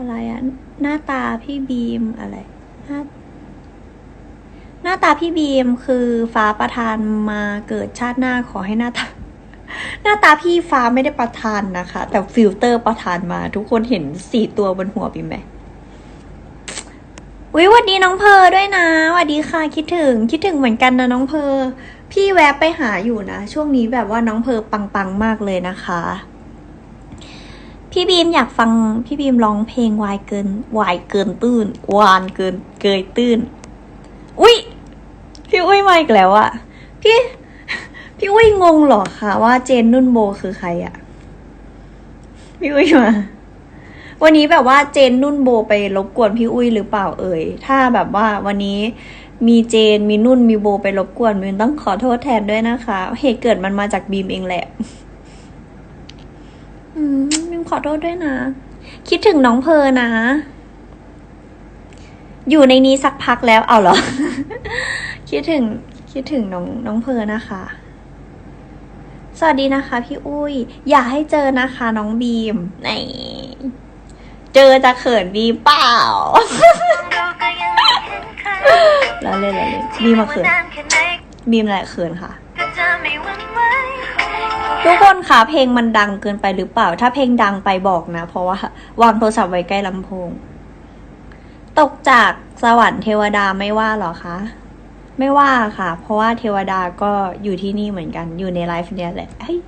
อะไรอะหน้าตาพี่บีมอะไรหน้าหน้าตาพี่บีมคือฟ้าประทานมาเกิดชาติหน้าขอให้หน้าตา หน้าตาพี่ฟ้าไม่ได้ประทานนะคะ แต่ฟิลเตอร์ประทานมา ทุกคนเห็นสี่ตัวบนหัวบีมไหมวิวันดีน้องเพอด้วยนะสวัสดีค่ะคิดถึง คิดถึงเหมือนกันนะน้องเพอ พี่แวะไปหาอยู่นะ ช่วงนี้แบบว่าน้องเพอปังๆมากเลยนะคะ พี่บีมอยากฟังพี่บีมร้องเพลงวายเกินวายเกินตื้นวานเกินเกยตื้น อุ้ยพี่อุ้ยมาอีกแล้วอะพี่ พี่อุ้ยงงหรอคะว่าเจนนุ่นโบคือใครอะพี่อุ้ยมาวันนี้แบบว่าเจนนุ่นโบไปรบกวนพี่อุ้ยหรือเปล่าเอ่ย ถ้าแบบว่าวันนี้มีเจนมีนุ่นมีโบไปรบกวนมินต้องขอโทษแทนด้วยนะคะ เหตุเกิดมันมาจากบีมเองแหละ มมิมขอโทษด้วยนะ คิดถึงน้องเพอนะ อยู่ในนี้สักพักแล้วเอาเหรอ คิดถึง คิดถึงน้องน้องเพอนะคะ สวัสดีนะคะ พี่อุ้ย อยากให้เจอนะคะ น้องบีมไหนเจอจะเขินบีมเปล่าแล้วเล่นแล้วเล่นบีมมาเขินบีมแหละเขินค่ะ ทุกคนคะเพลงมันดังเกินไปหรือเปล่า ถ้าเพลงดังไปบอกนะ เพราะว่าวางโทรศัพท์ไว้ใกล้ลำโพง ตกจากสวรรค์เทวดาไม่ว่าหรอคะ ไม่ว่าค่ะ เพราะว่าเทวดาก็อยู่ที่นี่เหมือนกัน อยู่ในไลฟ์เนี่ยแหละเฮ้ย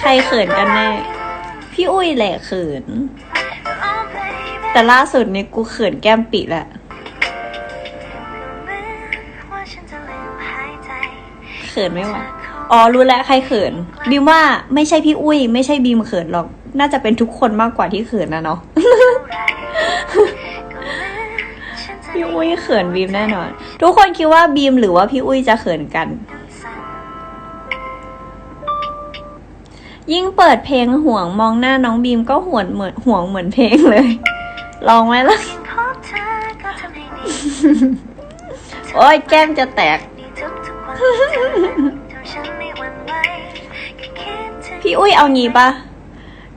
ใครเขินกันแน่ พี่อุ้ยแหละเขิน แต่ล่าสุดนี่กูเขินแก้มปิแหละ ขินไม่ไหวอ๋อรู้แล้วใครเขินบีมว่าไม่ใช่พี่อุ้ย ไม่ใช่บีมเขินหรอก น่าจะเป็นทุกคนมากกว่าที่เขินนะเนาะพี่อุ้ยเขินบีมแน่นอน ทุกคนคิดว่าบีมหรือว่าพี่อุ้ยจะเขินกัน ยิ่งเปิดเพลงห่วงมองหน้าน้องบีมก็ห่วงเหมือนห่วงเหมือนเพลงเลย ลองไหมล่ะ โอ้ยแก้มจะแตก พี่อุ้ยเอางี้ปะ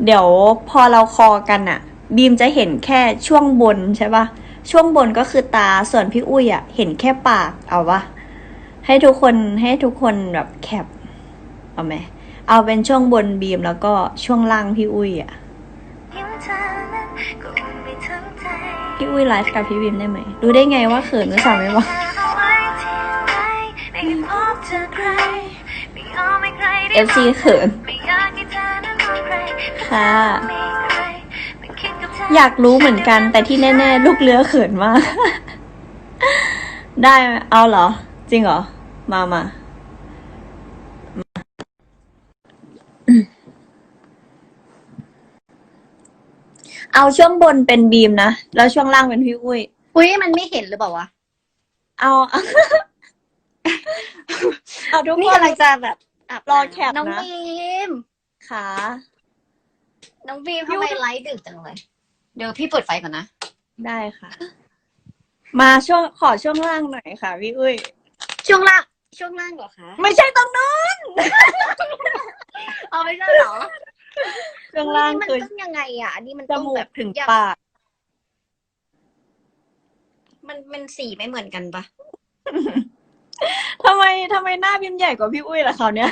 เดี๋ยวพอเราคอกันอะบีมจะเห็นแค่ช่วงบนใช่ปะช่วงบนก็คือตาส่วนพี่อุ้ยอะเห็นแค่ปากเอาปะให้ทุกคนให้ทุกคนแบบแคปเอาไหมเอาเป็นช่วงบนบีมแล้วก็ช่วงล่างพี่อุ้ยอะพี่อุ้ยไลฟ์กับพี่บีมได้ไหมรู้ได้ไงว่าเขินหรือสาวไม่บอก FC เขิน ค่ะ อยากรู้เหมือนกัน แต่ที่แน่ ๆ ลูกเรือเขินมาก ได้ไหมเอาเหรอ จริงเหรอ มามาเอาช่วงบนเป็นบีมนะ แล้วช่วงล่างเป็นพี่อุ้ย อุ้ยมันไม่เห็นหรือเปล่าวะ เอา เอาทุกนี่คนกำลังจะแบบ อาบรอแคปนะน้องบีมค่ะน้องบีมพี่ทำอุ๊ไมยไลฟ์ดึกจังเลย เดี๋ยวพี่เปิดไฟก่อนนะ ได้ค่ะ มาช่วงขอช่วงล่างหน่อยค่ะพี่อุ้ย ช่วงล่างช่วงล่างเหรอคะ ไม่ใช่ตรงนั้นเอาไม่ใช่เหรอช่วงล่างมันคือต้องยังไงอะอันนี้มันจต้องมูแบกบถึงอยากปาก มันมันสีไม่เหมือนกันปะ ทำไมทำไมหน้าพิมพ์ใหญ่กว่าพี่อุ้ยล่ะคราวเนี้ย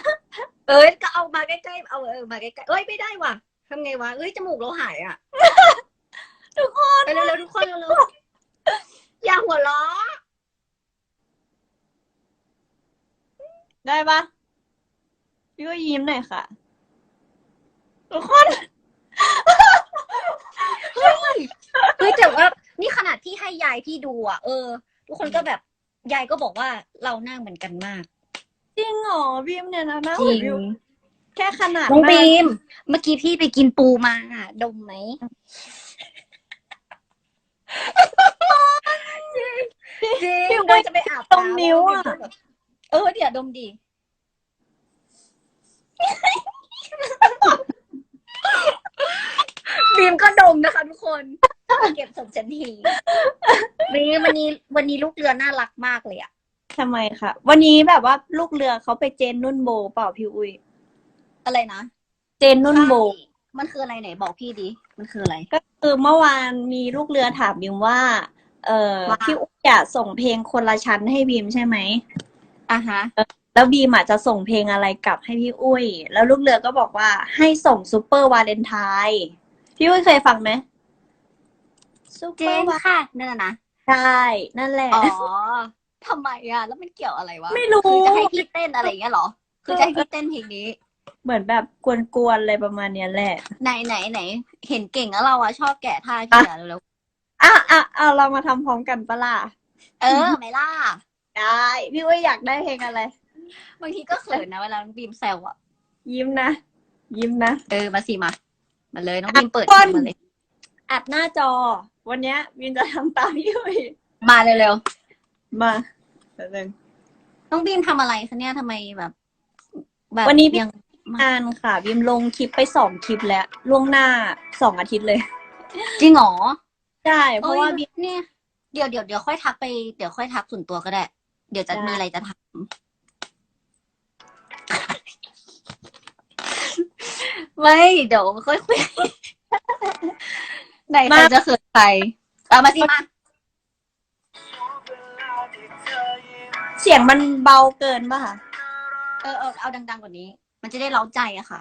เอ้ยก็เอามาใกล้ๆเอาเออมาใกล้ๆเอ้ยไม่ได้ว่ะทำไงวะเอ้ยจมูกเราหายอะ ทุกคนไปเร็วๆทุกคนเร็วๆอย่าหัวล้อได้ปะพี่อุ้ยยิ้มหน่อยค่ะ ทุกคน เฮ้ยแต่ว่านี่ขนาดที่ให้ยายพี่ดูอะเออ ทุกคนก็แบบ ยายก็บอกว่าเราหน้าเหมือนกันมาก จริงเหรอพิมพ์เนี่ยนะหน้าจเหมืริอนงพี่อุ้ยแค่ขนาดน้องหน้าบีม เมื่อกี้พี่ไปกินปูมาอะดมไหม จริงพี่เราอุ้ยจะไปอาบตรงนิ้วอะ เออ เดี๋ยวดมดี บีมก็ดมนะคะทุกคน เก็บส่งฉันที บีมวันนี้วันนี้ลูกเรือน่ารักมากเลยอะทำไมคะ วันนี้แบบว่าลูกเรือเขาไปเจนนุ่นโบเปล่าพี่อุ้ย อะไรนะ เจนนุ่นโบใช่มันคืออะไรไหนบอกพี่ดิ มันคืออะไร ก็คือเมื่อวานมีลูกเรือถามบีมว่า เออว่า พี่อุ้ยอะส่งเพลงคนละชั้นให้บีมใช่ไหม อะฮะ แล้วบีมอาจจะส่งเพลงอะไรกลับให้พี่อุ้ย แล้วลูกเรือก็บอกว่าให้ส่งซูเปอร์วาเลนไทน์ พี่อุ้ยเคยฟังไหมซูเปเจอร์นวาค่ะ นั่นน่ะนะ ใช่ นั่นแหละ อ๋อทำไมอะ แล้วมันเกี่ยวอะไรวะไม่รู้ คือจะให้พี่เต้นอะไรอย่างเงี้ยเหรอ คือจะให้พี่เต้นเพลงนี้ เหมือนแบบกวนๆอะไรประมาณเนี้ยแหละ ไหนไหนไหน เห็นเก่งแล้วเราอะชอบแกะท่าพี่อะเร็วอะอะอะเรามาทำพร้อมกันปะล่ะๆเออไหมล่ะ ได้ พี่อุ้ยอยากได้เพลงอะไร บางทีก็เขินนะเวลาน้องบีมแซวอะยิ้มนะ ยิ้มนะ เออ มาสิมา มาเลยน้องบีมเปิดอะมาเลย อัดหน้าจอ วันเนี้ยวินจะทำตามพี่อุ้ยมาเร็วมาเดี๋ยวหนึ่งๆน้องบีมทำอะไรคะเนี่ยทำไมแบบ แบบวันนี้พี่ ยังงานค่ะบิมลงคลิปไปสองคลิปแล้วล่วงหน้าสองอาทิตย์เลย จริงเหรอใช่ เพราะว่าอ้ยบิมเนี่ยเดี๋ยวเดี๋ยวเดี๋ยวค่อยทักไปเดี๋ยวค่อยทักส่วนตัวก็ได้ เดี๋ยวจะได้ มีอะไรจะถามไม่เดี๋ยวค่อยคุย ไหนใครจะเขินใครเอามาสิมา เสียงมันเบาเกินป่ะคะเออเออเอาดัง ๆ กว่านี้ มันจะได้เล้าใจอะค่ะ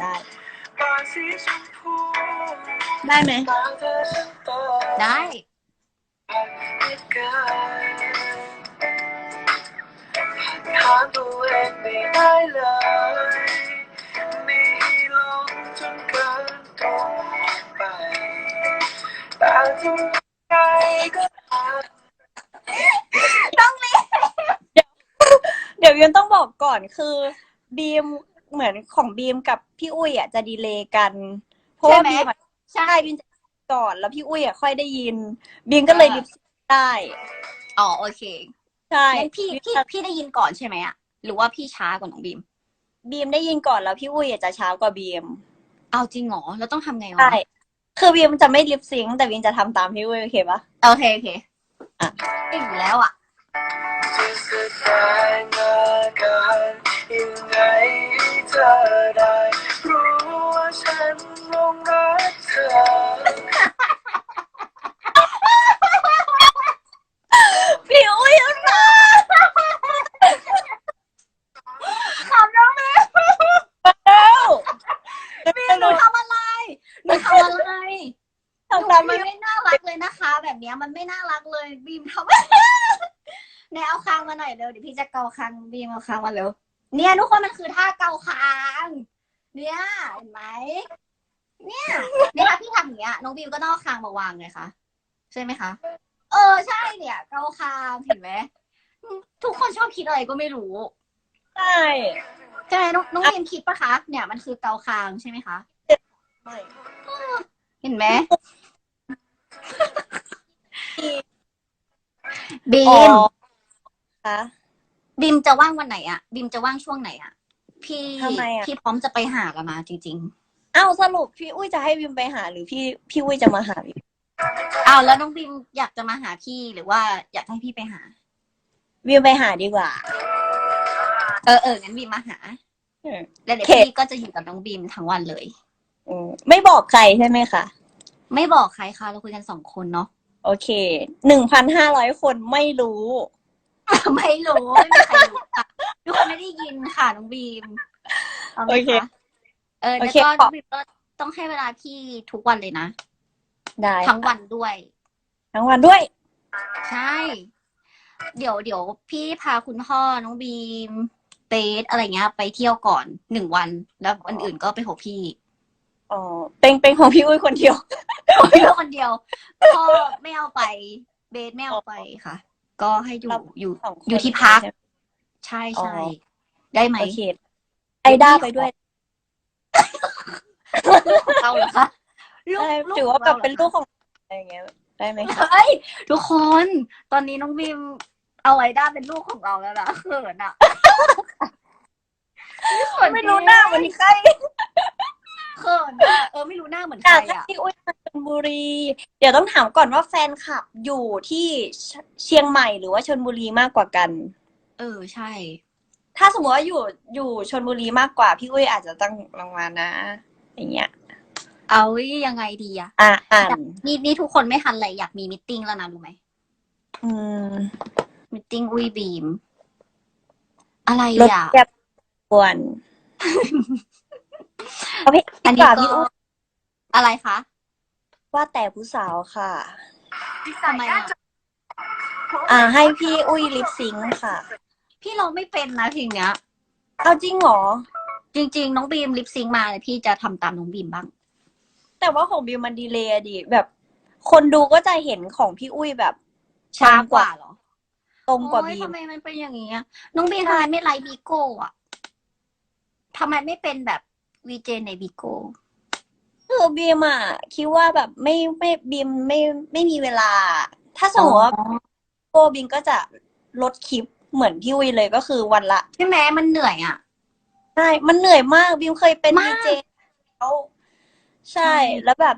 ได้ ได้ไหม ได้ ถามตัวเองไม่ได้เลย ต่ทำไงก็ตามเดี๋ยวบิมต้องบอกก่อนคือบีมเหมือนของบีมกับพี่อุ้ยอะจะดีเลย์กันเพราะว่าใช่ไหมบีมอะใช่บีมจะก่อนแล้วพี่อุ้ยอะค่อยได้ยิน บีมก็เลยลิปได้อ๋อโอเคใช่งั้นพี่พี่พี่ได้ยินก่อนใช่ไหมอะหรือว่าพี่ช้ากว่าน้องบีม บีมได้ยินก่อนแล้วพี่อุ้ยอะจะช้ากว่าบีม เอาจริงเหรอเราต้องทำไงวะใช่ คือบีมจะไม่ลิปซิงค์แต่บีมจะทำตามพี่อุ้ยโอเคปะ โอเคโอเคอะได้อยู่แล้วอะ จะแสดงอาการยังไงให้เธอได้ รู้ว่าฉันหลงรักเธอ พี่อุ้ยนะ ขำน้องบีม แล้ว บีมหนูทำอะไรหนูทำอะไร ทำตาม มัน พี่ ไม่น่ารักเลยนะคะ แบบ เนี้ยมันไม่น่ารักเลยบีมทำ แนเอาคางมาหน่อยเร็วเดี๋ยวพี่จะเกาคางบีมเอาคางมาเร็วเนี่ยทุกคนมันคือท่าเกาคาง เนี่ยเห็นไหมเนี่ยเนี่ยถ้าพี่ทำอย่างเงี้ยน้องบีมก็ต้องคางมาวางเลยค่ะใช่ไหมคะ เออใช่เนี่ย เกาคางเห็นไหมทุกคนชอบคิดอะไรก็ไม่รู้ใช่ใช่น้องน้องบีมคิดปะคะเนี่ยมันคือเกาคางใช่ไหมคะเห็นไหม บีอ๋อมคะบีมจะว่างวันไหนอะบีมจะว่างช่วงไหนอะพี่ทำไมอะ พี่พร้อมจะไปหาแล้วนะจริงเอ้าสรุปพี่อุ้ยจะให้บิมไปหาหรือพี่พี่อุ้ยจะมาหาบิมๆอ้าวแล้วน้องบีมอยากจะมาหาพี่หรือว่าอยากให้พี่ไปหาบิมไปหาดีกว่า เออเอองั้นบีมมาหาอืม แล้วเดี๋ยวโอเคพี่ก็จะอยู่กับน้องบีมทั้งวันเลย อืมไม่บอกใครใช่ไหมคะ ไม่บอกใครค่ะเราคุยกันสองคนเนาะ โอเค หนึ่งพันห้าร้อยคนไม่รู้ ไม่รู้ไม่มีใครรู้ค่ะทุกคนไม่ได้ยินค่ะน้องบีมเอาไหมโอเคคะเออโอแล้วเค ก็ขน้อองบีมก็ต้องให้เวลาพี่ทุกวันเลยนะ ได้ทั้งวันด้วย ทั้งวันด้วย ใช่ เดี๋ยวเดี๋ยวพี่พาคุณพ่อน้องบีมเบสอะไรเงี้ย ไปเที่ยวก่อนหนึ่งวัน แล้ววันอื่นก็ไปหกพี่ อ๋อเป็นเป็นของพี่อุ้ยคนเดียวเที่ยวคนเดียวพ่อไม่เอาไป เบสไม่เอาไปค่ะ ก็ให้อยู่เราอยู่สองคนอยู่ที่พัก ใช่ไหมใช่อ๋อใช่ได้ไหมโอเคไอด้าไปด้วยเราเหรอคะลูกได้ลูกถือว่าแบบเป็นลูกขอของอะไรอย่างเงี้ย ได้ไหมงคะเราเหรอคะเฮ้ยทุกคน ตอนนี้น้องบีมเอาไอด้าเป็นลูกของเราแล้วนะเขินอะเขินไม่รู้หน้าเหมือนใคร เขินอะเออไม่รู้หน้าเหมือนใคจารกอะที่อุ้ยมาชลบุรี เดี๋ยวต้องถามก่อนว่าแฟนคลับอยู่ที่เชียงใหม่หรือว่าชลบุรีมากกว่ากัน เออใช่ ถ้าสมมติว่าอยู่อยู่ชนบุรีมากกว่าพี่อุ้ยอาจจะต้องลงมานะ อย่างเงี้ย เอายังไงดีอะอะอ่านนี่นี่ทุกคนไม่ทันเลยอยากมีมิทติ้งแล้วนะรู้ไหมอืมมิทติ้งอุ้ยบีม อะไรรถอะ แก็บควร เอาเพลงอันดีนี้กว่าก็พี่อุ้ยอะไรคะว่าแต่ผู้สาวค่ะ ทำไมอะอ่า ให้พี่อุ้ยลิปซิงค์ค่ะ พี่เราไม่เป็นนะเพลงเนี้ย เอาจริงเหรอ จริง ๆ น้องบีมลิปซิงค์มาเลยพี่จะทำตามน้องบีมบ้าง แต่ว่าของบิวมันดีเลยอะดิแบบ คนดูก็จะเห็นของพี่อุ้ยแบบช้ากว่าเหรอตรงกว่าโอ๊ยบีม ทำไมมันเป็นอย่างนี้อะน้องบีมทำไมไม่ไลฟ์บิโก้อะทำไมไม่เป็นแบบ วีเจในบิโก้คือบีมอะคิดว่าแบบไม่ไม่บีมไม่ไม่มีเวลา ถ้าสมมติว่าโกบีมก็จะลดคลิปเหมือนพี่อุ้ยเลยก็คือวันละใช่ไหมมันเหนื่อยอะใช่มันเหนื่อยมากบิวเคยเป็นมาดีกเจแล้วใช่ใช่แล้วแบบ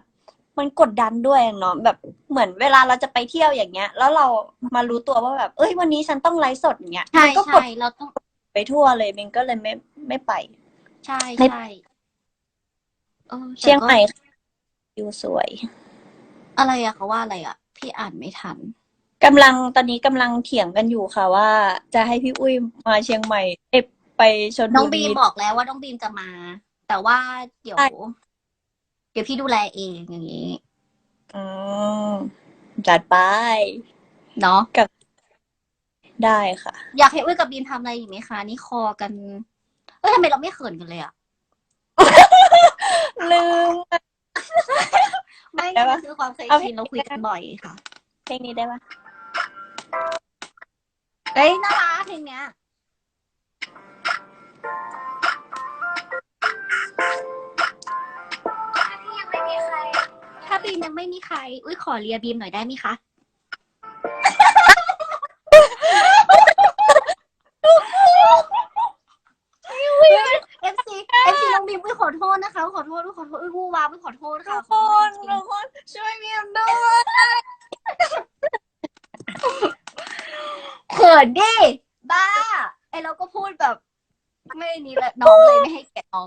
มันกดดันด้วยเนาะแบบเหมือนเวลาเราจะไปเที่ยวอย่างเงี้ย แล้วเรามารู้ตัวว่าแบบ เอ้ยวันนี้ฉันต้องไลฟ์สดอย่างเงี้ยใช่มันก็กใช่ดเราต้องไปทั่วเลยบิวก็เลยไม่ไม่ไป ใช่ไม่ใช่ เออแต่ก็เชียงใหม่บิวสวยอะไรอะเขาว่าอะไรอะพี่อ่านไม่ทัน กำลังตอนนี้กำลังเถียงกันอยู่ค่ะว่า จะให้พี่อุ้ยมาเชียงใหม่เอยไปชนน้องบุบีรี มบอกแล้วว่าน้องบีมจะมา แต่ว่าเดี๋ยว ใช่ เดี๋ยวพี่ดูแลเองอย่างนี้อืมจัดไปเนาะได้ค่ะ อยากให้อุ้ยกับบีมทำอะไรอีกไหมคะ นี่คอกัน เอ้ยทำไมเราไม่เขินกันเลยอะ ลืม ไม่ได้ปะมันคือความเคยเอาชินเราคุยกันบ่อยค่ะ เพลงนี้ได้ปะเอ้ยน่ารักเพลงเนี้ย ถ้าบีมยังไม่มีใคร อุ้ยขอเลียบีมหน่อยได้ไหมคะ เอฟซีเอฟซีน้องบีมอุ้ยขอโทษนะคะ ขอโทษอุ้ยขอโทษอุ้ยวูวาอุ้ยขอโทษ ทุ ค่ะ กคนทุกคนช่วยเมียมด้วย เขินดิบ้า ไอเราก็พูดแบบ ไม่นี่แหละน้องเลยไม่ให้เกียรติน้อง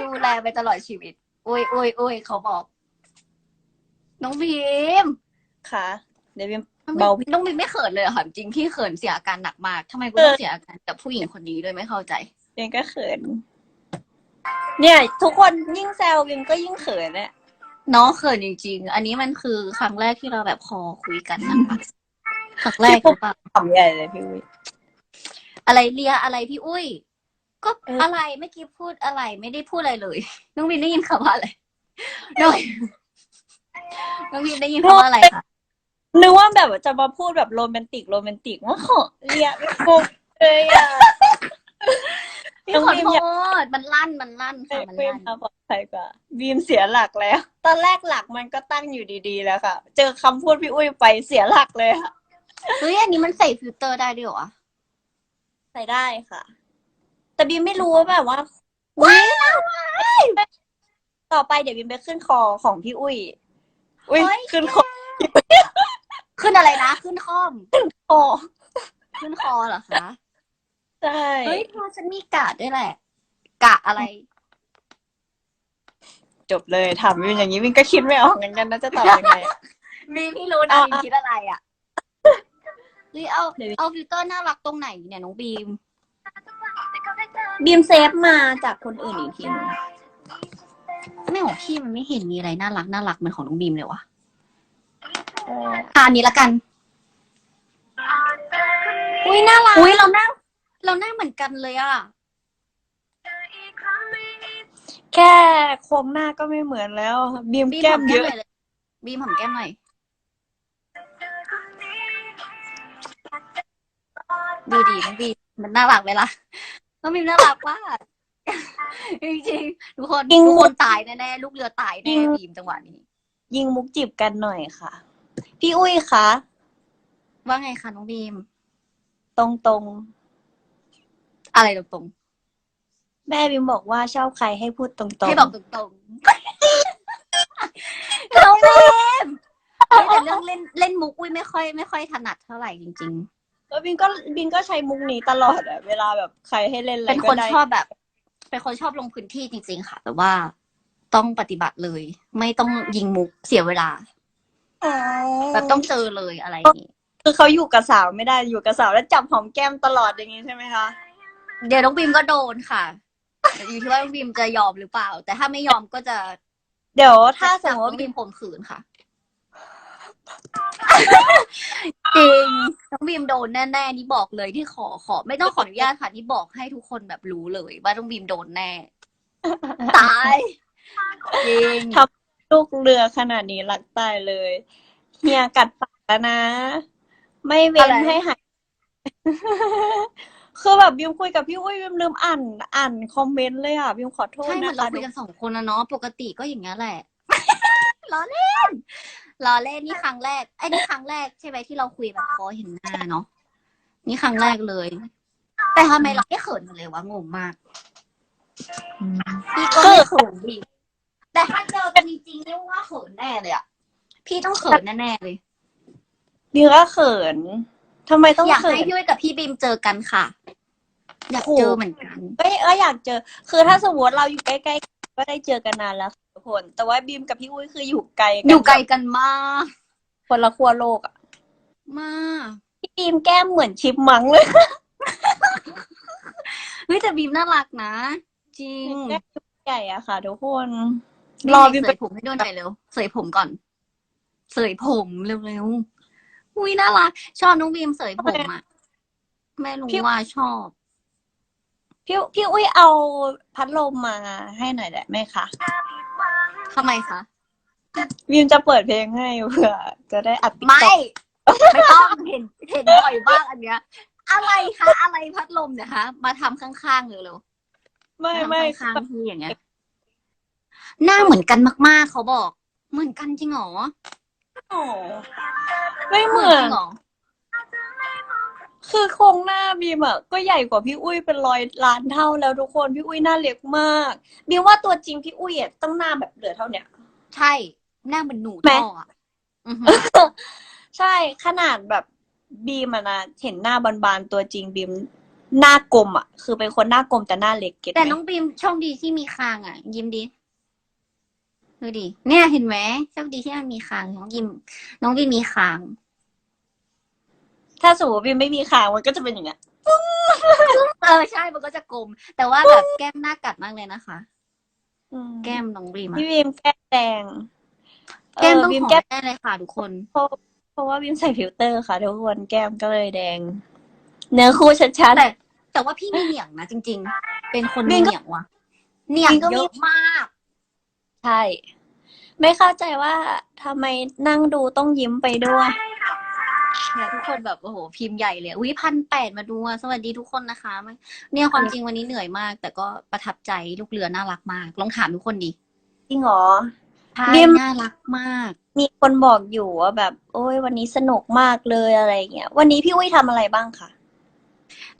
ดูแลไปตลอดชีวิตอุ้ยอุ้ยอุ้ยเขาบอก น้องบีมค่ะ เดี๋ยวบีมน้องเบาบีมน้องบีมไม่เขินเลยเหรอค่ะจริงพี่เขินเสียอาการหนักมากทำไมกูเออต้องเสียอาการกับผู้หญิงคนนี้ด้วยไม่เข้าใจบีมก็เขิน เนี่ย ทุกคนยิ่งแซวบีมก็ยิ่งเขินเนี่ยน้องเขินจริง ๆ อันนี้มันคือครั้งแรกที่เราแบบคอคุยกันนะคะ ครั้งแรกหรือเปล่าขำใหญ่เลยพี่วิอะไรเลียอะไรพี่อุ้ย ก็เออออะไรเมื่อกี้พูดอะไรไม่ได้พูดอะไรเลยน้องวินได้ยินคำว่าอะไรน้องน้องวินได้ยินคำว่าอะไรคะนึกว่าแบบจะมาพูดแบบโรแมนติกโรแมนติกว่าขอเรียกไม่ฟุกเลยอะพี่น้องขอบีมโทอย่าษมันลั่นมันลั่นให้ค่ะมันบีมลั่นมาปลอดภัยกว่าบีมเสียหลักแล้ว ตอนแรกหลักมันก็ตั้งอยู่ดีๆแล้วค่ะ เจอคำพูดพี่อุ้ยไปเสียหลักเลยค่ะ เฮ้ยอันนี้มันใส่ฟิลเตอร์ได้ด้วยเหรอใส่ได้ค่ะ แต่บีมไม่รู้ว่าแบบว่าว้ายต่อไปเดี๋ยวบีมไปขึ้นคอของพี่อุ้ยอุ้ยเฮ้ยขึ้นคอขึ้นอะไรนะ ขึ้นข้อมคอขึ้นคอเหรอคะใช่เฮ้ยพอฉันมีกะด้วยแหละ กะอะไร จบเลยถามบีมอย่างนี้บีมก็คิดไม่ออกเหมือนกันนะจะตอบยังไงมีพี่รู้นะเอามีคิดอะไรอะเฮ้ยเอาเดี๋ยวเอาฟิลเตอร์น่ารักตรงไหนเนี่ยน้องบีม บีมเซฟมาจากคนอื่นอีกทีหนึงไม่ของพี่มันไม่เห็นมีอะไรน่ารักน่ารักเหมือนของน้องบีมเลยวะเอออ่านี้ละกันอุ้ยน่ารักอุ้ยเราหน้าเราหน้าเหมือนกันเลยอะ แค่โครงหน้าก็ไม่เหมือนแล้ว บีมบีมแก้หอมมเยแก้มอะหน่อยเลยบีมหอมแก้มหน่อย ดูดีน้องบีมมันน่ารักไหมล่ะน้องบีมน่ารักมากจริงๆทุกคนทุกคนตายแน่ๆลูกเรือตายแน่บีมจังหวะนี้ ยิงมุกจีบกันหน่อยค่ะ พี่อุ้ยคะว่าไงคะน้องบีม ตรงตรงอะไรตรงๆแม่บีมบอกว่าชอบใครให้พูดตรงๆๆ ให้บอกตรงๆน้องบีมเฮ้ยแต่เรื่องเล่นเล่นมุกอุ้ยไม่ค่อยไม่ค่อยถนัดเท่าไหร่จริง ๆ แล้วบีมก็บีมก็ใช้มุกนี้ตลอดอะเวลาแบบใครให้เล่นอะไรเป็นก็คนได้ชอบแบบ เป็นคนชอบลงพื้นที่จริง ๆ ค่ะ แต่ว่าต้องปฏิบัติเลย ไม่ต้องยิงมุกเสียเวลาแบบต้องเจอเลยอะไรอย่างงี้คือเขาอยู่กับสาวไม่ได้อยู่กับสาวแล้วจับหอมแก้มตลอดอย่างนี้ใช่ไหมคะเดี๋ยวน้องบีมก็โดนค่ะอยู่ที่ว่าน้องบีมจะยอมหรือเปล่า แต่ถ้าไม่ยอมก็จะเดี๋ยวถ้าสมมติน้อว่างบีมข่มขืนค่ะ จริงน้องบีมโดนแน่ๆนี่บอกเลยที่ขอขอ ไม่ต้องขออนุญาตค่ะที่บอกให้ทุกคนแบบรู้เลย ว่าน้องบีมโดนแน่ ตายจริงทำลูกเรือขนาดนี้รักตายเลยเฮียกัดปากแล้วนะ ไม่เว้นอะไรให้หายคือแบบบิวคุยกับพี่อุ้ยบิวลืมอ่านอ่านคอมเมนต์เลยอะบิวขอโทษใช่เหมือนะนเราคะคุยกันสองคนนะเนาะปกติก็อย่างนี้ยแหละล้อเล่น ล้อเล่นนี่ครั้งแรกไอ้นี่ครั้งแรกใช่ไหมที่เราคุยแบบพอเห็นหน้าเนาะนี่ครั้งแรกเลย แต่ทำไมเราไม่เขินกันเลยวะงงมากพี่ก็ไม่เขินดิแต่ถ้าเจอกันจริงๆนี่ว่าเขินแน่เลยอะพี่ต้องเขินแน่ๆเลยบิวก็เขินทำไมต้องอยากเขิให้น พี่อ้ยกับพี่บีมเจอกันค่ะ อยากเจอเหมือนกันเอ้ยเอ้ยอยากเจอ คือถ้าสมมติเราอยู่ใกล้ๆก็ได้เจอกันนานแล้ว ค่ะทุกคน แต่ว่าบีมกับพี่อุ้ยคืออยู่ไกลอยู่ไกลกันมาก คนละขั้วโลกอะมากพี่บีมแก้มเหมือนชิปมังเลยเฮ้ยแต่บีมน่ารักนะ จริงแก้มใหญ่อะค่ะทุกคนรรออบีบีมมเสไปยผมให้ด้วยหน่อยเร็วเสยผมก่อน เสยผมเร็วๆอุ้ยน่ารัก ชอบน้องบีมเสยผมอะไม่รู้ว่าชอบ พี่พี่อุ้ยเอาพัดลมมาให้หน่อยได้ไหมคะ ทำไมคะบีมจะเปิดเพลงให้เผื่อจะได้อัดติ๊กไม่ต็อกไม่ต้องเห็นเห็นบ่อยบ้างอันเนี้ย อะไรคะอะไรพัดลมเนี่ยคะ มาทำข้างๆเร็วๆไม่ทำไม่ข้างๆพี่อย่างเงี้ย หน้าเหมือนกันมากๆ เขาบอก เหมือนกันจริงเหรอโอ้ไม่เหเหมืมือนอจนริงเหรอ คือโครงหน้าบีมอะก็ใหญ่กว่าพี่อุ้ยเป็นร้อยล้านเท่าแล้วทุกคนพี่อุ้ยหน้าเล็กมากบีมว่าตัวจริงพี่อุ้ยอะต้องหน้าแบบเหลือเท่าเนี้ย ใช่ หน้าเหมือนหนูไหมท่ออะอือหือ ใช่ขนาดแบบบีมอะนะเห็นหน้าบานๆตัวจริงบีมหน้ากลมอะคือเป็นคนหน้ากลมแต่หน้าเล็กเก็ตไหมแต่น้องบีมโชคดีที่มีคางอะ ยิ้มดิดูดิเนี่ยเห็นไหมโชคดีที่มันมีคางน้องยิมน้องบีมมีคาง ถ้าสมมติบีมไม่มีขางมันก็จะเป็นอย่างเงี้ยเออใช่มันก็จะกลม แต่ว่าแบบแก้มหน้ากัดมากเลยนะคะ อืมแก้มน้องบีมอะพี่บีมแก้มแดงแก้มต้องเบีมหอแก้มมแน่เลยค่ะทุกคน เพราะเพราะว่าบีมใส่ฟิลเตอร์ค่ะทุกคนแก้มก็เลยแดง เนื้อคู่ชัด แต่แต่ว่าพี่มีเหนียงนะจริง ๆ เป็นคนบีมีมก็เหนียงว่ะเหนียงบีมก็มีเยอะมาก ๆ ใช่ ไม่เข้าใจว่าทำไมนั่งดูต้องยิ้มไปด้วย เนี่ยทุกคนแบบโอ้โหพิมพ์ใหญ่เลยอุ้ยพันแปดมาดูอะสวัสดีทุกคนนะคะไม่เนี่ยความจริงวันนี้เหนื่อยมาก แต่ก็ประทับใจลูกเรือน่ารักมาก ลองถามทุกคนดิจริงเหรอใช่บีมน่ารักมาก มีคนบอกอยู่ว่าแบบ โอ้ยวันนี้สนุกมากเลยอะไรเงี้ยวันนี้พี่อุ้ยทำอะไรบ้างคะ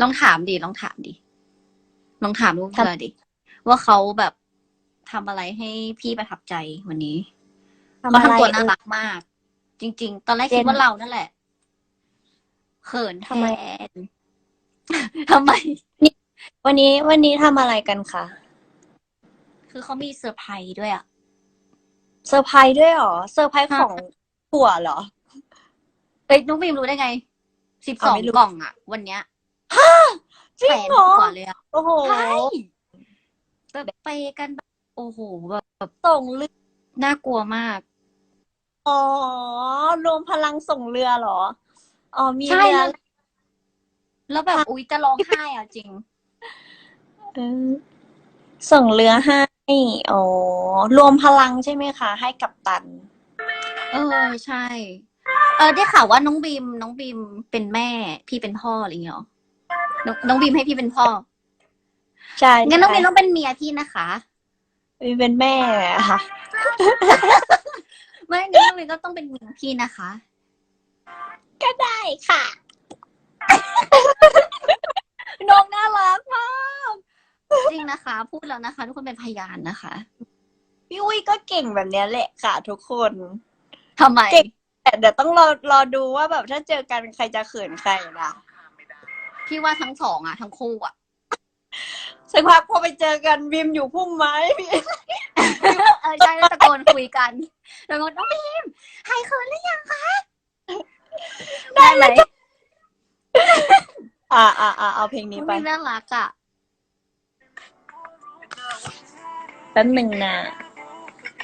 ลองถามดิลองถามดิลองถามลูกเรือดิว่าเขาแบบทำอะไรให้พี่ประทับใจวันนี้เขาทำตัวน่ารักมาก จริง ๆ ตอนแรกคิดว่าเรานั่นแหละ เขินแททำไมนทำไม วันนี้วันนี้ทำอะไรกันคะ คือเขามีเซอร์ไพรส์ด้วยอะเซอร์ไพรส์ด้วยเหรอ เซอร์ไพรส์ค่ะของผัวเหรอเอ้ยน้องบีมรู้ได้ไง สิบสอ๋อองไม่รู้กล่องอะวันเนี้ยจริแสงนเหรอกว่าเลยอะโอ้โหใช่แบบไปกันแบบโอ้โหแบบแบบส่งเรือน่ากลัวมาก อ๋อ รวมพลังส่งเรือเหรอ อ๋อมีใช่เรือแล้วแล้วแบบอุ๊ยจะร้องไห้อะจริง เออส่งเรือให้อ๋อรวมพลังใช่ไหมคะ ให้กับตัน เออใช่ เออได้ข่าวว่าน้องบีม น้องบีมเป็นแม่ พี่เป็นพ่ออะไรอย่างเงี้ยเหรอน้องน้องบีมให้พี่เป็นพ่อใช่งั้นน้องบีมใช่ต้องเป็นเมียพี่นะคะ บีมเป็นแม่ค่ะ ไม่งั้นน้องบีมก็ต้องเป็นเมียพี่นะคะ ก็ได้ค่ะ น้องน่ารักมาก จริงนะคะ พูดแล้วนะคะ ทุกคนเป็นพยานนะคะพี่อุ้ยก็เก่งแบบเนี้ยแหละค่ะ ทุกคนทำไม เก่งแต่เดี๋ยวต้องรอรอดูว่าแบบถ้าเจอกันใครจะเขินใครนะพี่ว่าทั้งสองอะ ทั้งคู่อะสักพักพอไปเจอกันบีมอยู่พุ่มไม้พี่เอกัน แล้วก็น้องบีมหายเขินหรือยังคะ ได้ไหมอ่าอ่าอ่าเอาเพลงน้นี้องไปบีมน่ารักอะแป๊บหนึ่งนะ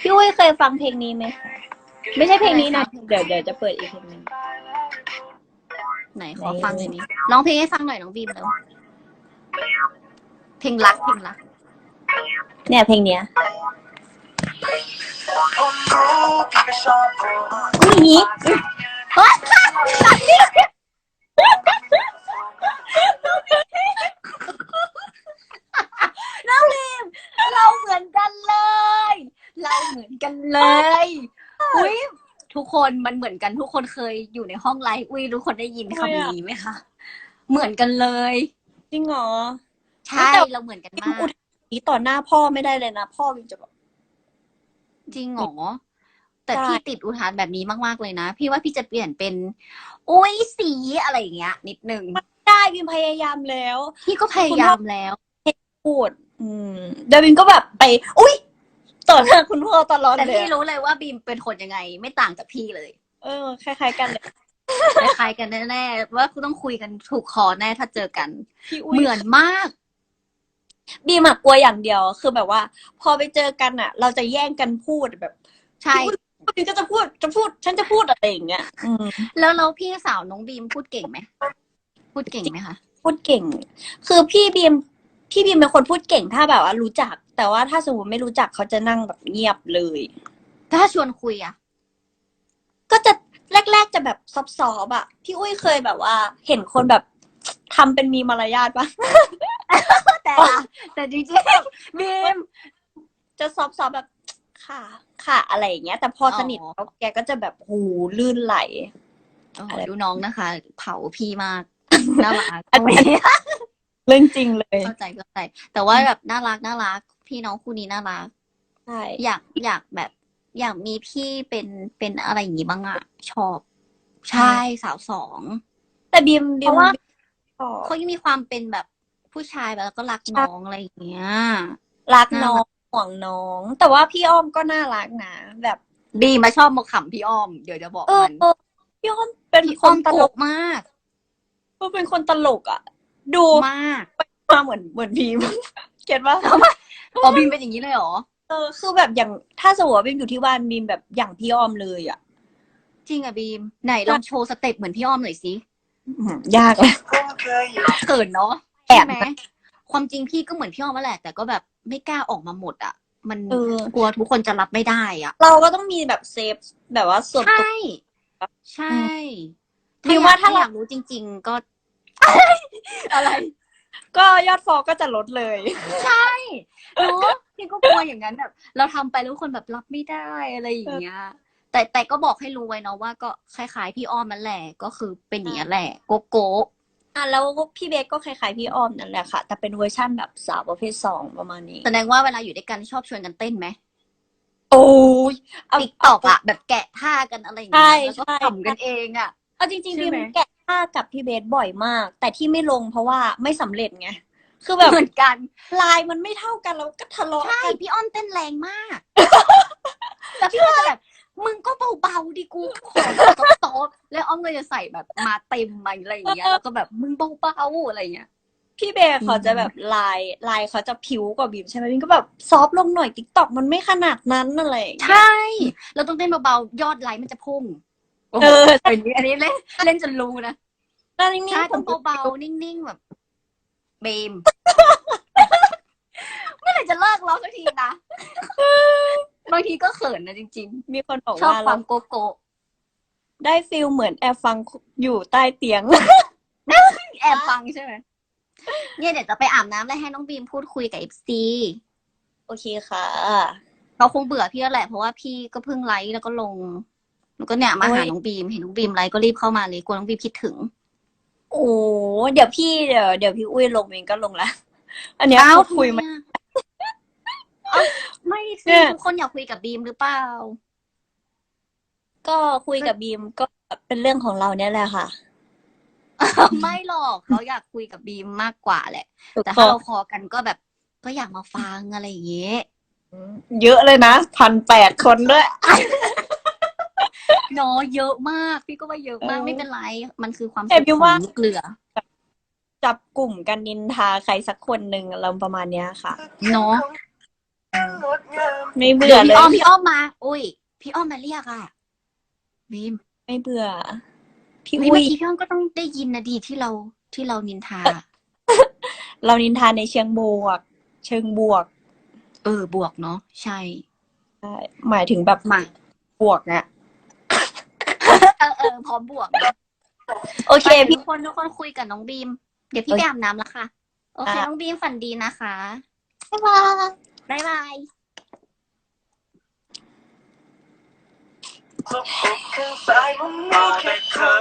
พี่อุ้ยเคยฟังเพลงนี้ไหมคะไม่ใช่เพลงนี้นะเดี๋ยวเดี๋ยวจะเปิดอีกเพลงหนึ่งไหนขอฟังหน่อยนี้ร้องเพลงให้ฟังหน่อยน้องบีมเร็วเพลงรักเพลงรัก เนี่ยเพลงเนี้ยผมรู้พี่ก็ชอบผมอุ้ยนี้เฮ้ย น้องบีมเราเหมือนกันเลย เราเหมือนกันเลย อุ้ยทุกคนมันเหมือนกันทุกคนเคยอยู่ในห้องไลฟ์อุ้ยทุกคนได้ยินคำนี้ไหมคะเหมือนกันเลย จริงเหรอใช่แต่เราเหมือนกันพิมมากอุทานนี้ต่อหน้าพ่อไม่ได้เลยนะ พ่อพิมจะแบบจริงเหรอ แต่ใช่พี่ติดอุทานแบบนี้มาก ๆ เลยนะ พี่ว่าพี่จะเปลี่ยนเป็น อุ้ยสีอะไรอย่างเงี้ย นิดนึงได้พิมพยายามแล้ว พี่ก็พยายามแล้วพูด อืมเดี๋ยวพิมก็แบบไป อุ้ยต่อหน้าคุณพ่อตลอดแต่เลยพี่อะรู้เลยว่าบีมเป็นคนยังไง ไม่ต่างจากพี่เลย เออ คล้ายๆกันเลยคล้ายๆกันแน่ๆว่าต้องคุยกันถูกคอแน่ถ้าเจอกันพี่อุ้ยเหมือนมากบีมอะกลัวอย่างเดียว คือแบบว่า พอไปเจอกันอะเราจะแย่งกันพูดแบบ ใช่ บีมก็จะพูดจะพูด ฉันจะพูดอะไรอย่างเงี้ยอืมแล้วแล้วพี่สาวน้องบีมพูดเก่งไหมพูดเก่งไหมคะพูดเก่ง คือพี่บีมพี่บีมเป็นคนพูดเก่งถ้าแบบว่ารู้จัก แต่ว่าถ้าสมมติไม่รู้จักเขาจะนั่งแบบเงียบเลย ถ้าชวนคุยอะก็จะแรก ๆจะแบบซอฟๆอะพี่อุ้ยเคยแบบว่า เห็นคนแบบทำเป็นมีมารยาทปะ แต่แต่จริงๆบีม จะซอฟๆแบบค่ะ ค่ะ อะไรอย่างเงี้ย แต่พอสนิทอ๋อแล้วแกก็จะแบบหูลื่นไหลโอ้โหอะไรดูน้องนะคะ เผาพี่มากน่ารักอันนี้เรื่องจริงเลยเข้าใจเข้าใจ แต่ว่าแบบน่ารักน่ารัก พี่น้องคู่นี้น่ารักใช่อยากอยากแบบ อยากมีพี่เป็นเป็นอะไรอย่างงี้บ้างอะชอบใช่สาวสองแต่บีมบีเพมราะว่าชอบเขายังมีความเป็นแบบผู้ชายแบบแล้วก็รักน้องอะไรอย่างเงี้ยรักน่ารักน้อง ห่วงน้อง แต่ว่าพี่อ้อมก็น่ารักนะแบบบีมาชอบมาขำพี่อ้อม เดี๋ยวจะบอกเออมันเออพี่อ้อมเป็นพี่คอ้อนมตโกลกมากก็เป็นคนตลกอะ ดูมากมาเหมือนเหมือนพีม เก็ตว่าอ๋อบีมเป็นอย่างนี้เลยเหรอ เออคือแบบอย่างถ้าสมมติว่าบีมอยู่ที่บ้านบีมแบบอย่างพี่อ้อมเลยอะจริงอะบีมไหนลองโชว์สเต็ปเหมือนพี่อ้อมหน่อยสิอืมยากเลยผมเคยอยู่เขินเนาะแอบ ใช่ไหมความจริงพี่ก็เหมือนพี่อ้อมนั่นแหละแต่ก็แบบ ไม่กล้าออกมาหมดอะมันเออ กลัวทุกคนจะรับไม่ได้อะเราก็ต้องมีแบบเซฟแบบว่าส่วนใชตัว่ใช่บีมว่าถ้าอเรายากรู้จริง ๆ ก็ อะไร ก็ยอดฟอลก็จะลดเลย ใช่รู้พี่ก็กลัวอย่างนั้นแบบ เราทำไปแล้วคนแบบรับไม่ได้อะไรอย่างเงี้ย แต่แต่ก็บอกให้รู้ไว้เนาะว่าก็คล้ายๆพี่อ้อมนั่นแหละ ก็คือเป็นอย่างนี้ยแหละ โกโก้ อะแล้วพี่เบสก็คล้ายๆพี่อ้อมนั่นแหละค่ะ แต่เป็นเวอร์ชั่นแบบสาวประเภทสองประมาณนี้ แสดงว่าเวลาอยู่ด้วยกันชอบชวนกันเต้นไหมโอ้ยเอาติ๊กตอกอะแบบแกะท่ากันอะไรอย่างเงี้ยใช่แล้วก็ใช่ขำกันเองอะเอาจริงๆใช่บีมไหมแกะท่ากับพี่เบสบ่อยมาก แต่ที่ไม่ลงเพราะว่าไม่สำเร็จไงคือแบบเหมือนกัน ลายมันไม่เท่ากันแล้วก็ทะเลาะใช่กันพี่อ้อมเต้นแรงมากแล้วพี่ก็จะแบบ มึงก็เบาๆดิกูขอแบบโต๊ะๆแล้วอ้อมก็จะใส่แบบมาเต็มมาอะไรอย่างเงี้ยแล้วก็แบบมึงเบาๆอะไรอย่างเงี้ยพี่เบสเขาจะแบบลายลายเขาจะผิวกว่าบีมใช่ไหมบีมก็แบบซอฟต์ลงหน่อยติ๊กตอกมันไม่ขนาดนั้นอะไรอย่างเงี้ยใช่ เราต้องเต้นเบาๆยอดไลค์มันจะพุ่งเอออันนี้อันนี้เล่นเล่นจนรู้นะแล้วนิ่งใช่ๆผต้อมงเบาๆนิ่งๆแบบเบมเมื่อไหร่จะเลิกร้องสักทีนะ บางทีก็เขินนะจริง มีคนบอกๆ ชอบว่าคเราวามโกโก้ได้ฟิลเหมือนแอบฟังอยู่ใต้เตียง แอบฟังใช่ไหมเนี่ยเดี๋ยวจะไปอาบน้ำแล้วให้น้องบีมพูดคุยกับเอฟซีโอเคค่ะ เขาคงเบื่อพี่แล้วแหละเพราะว่าพี่ก็เพิ่งไลฟ์แล้วก็ลงแล้วก็เนี่ยมาหาโอ้ย น้องบีมเห็นน้องบีมไลฟ์ก็รีบเข้ามาเลยกลัวน้องบีมคิดถึง โอ้เดี๋ยวพี่เดี๋ยวเดี๋ยวพี่อุ้ยลงเองก็ลงละ อันเนี้ยอ้าวคุยไหมทำไอะเอ้า ไม่เนี่สิยทุกคนอยากคุยกับบีมหรือเปล่า ก็คุยกับบีมก็เป็นเรื่องของเราเนี่ยแหละค่ะ ไม่หรอกเขาอยากคุยกับบีมมากกว่าแหละถูกแต่ต้ถ้าองเราคอกันก็แบบ ก็อยากมาฟังอะไรอย่างเงี้ยเยอะเลยนะพันแปดคนด้วยเนาะเยอะมาก พี่ก็ว่าเยอะมากเออไม่เป็นไร มันคือความแต่สุขพี่ขอว่างลูกเรือจับกลุ่มกันนินทาใครสักคนหนึ่งเราประมาณเนี้ยค่ะ เนาะงดงาม ไม่เบื่เดี๋อยวเลพี่ย อ้อมพี่อ้อมมา อุ้ย พี่อ้อมมาเรียกอะบีมไม่เบื่อ พี่เฮ้ยอุ้เมื่ย อกี้พี่อ้อมก็ต้องได้ยินนะดีที่เราที่เรานินทา เรานินทาในเชิงบวก เชิงบวกเออบวกเนาะใช่ใช่หมายถึงแบบมาบวกอะเออเออพร้อมบวกโอเคไปพี่ทุกคนทุกคนคุยกับน้องบีม เดี๋ยวพี่โอไปเคอาบน้ำแล้วค่ะ โอเคอะน้องบีมฝันดีนะคะ บ๊ายบาย บ๊ายบาย เพราะผมคือสายวันนี้แค่เธอ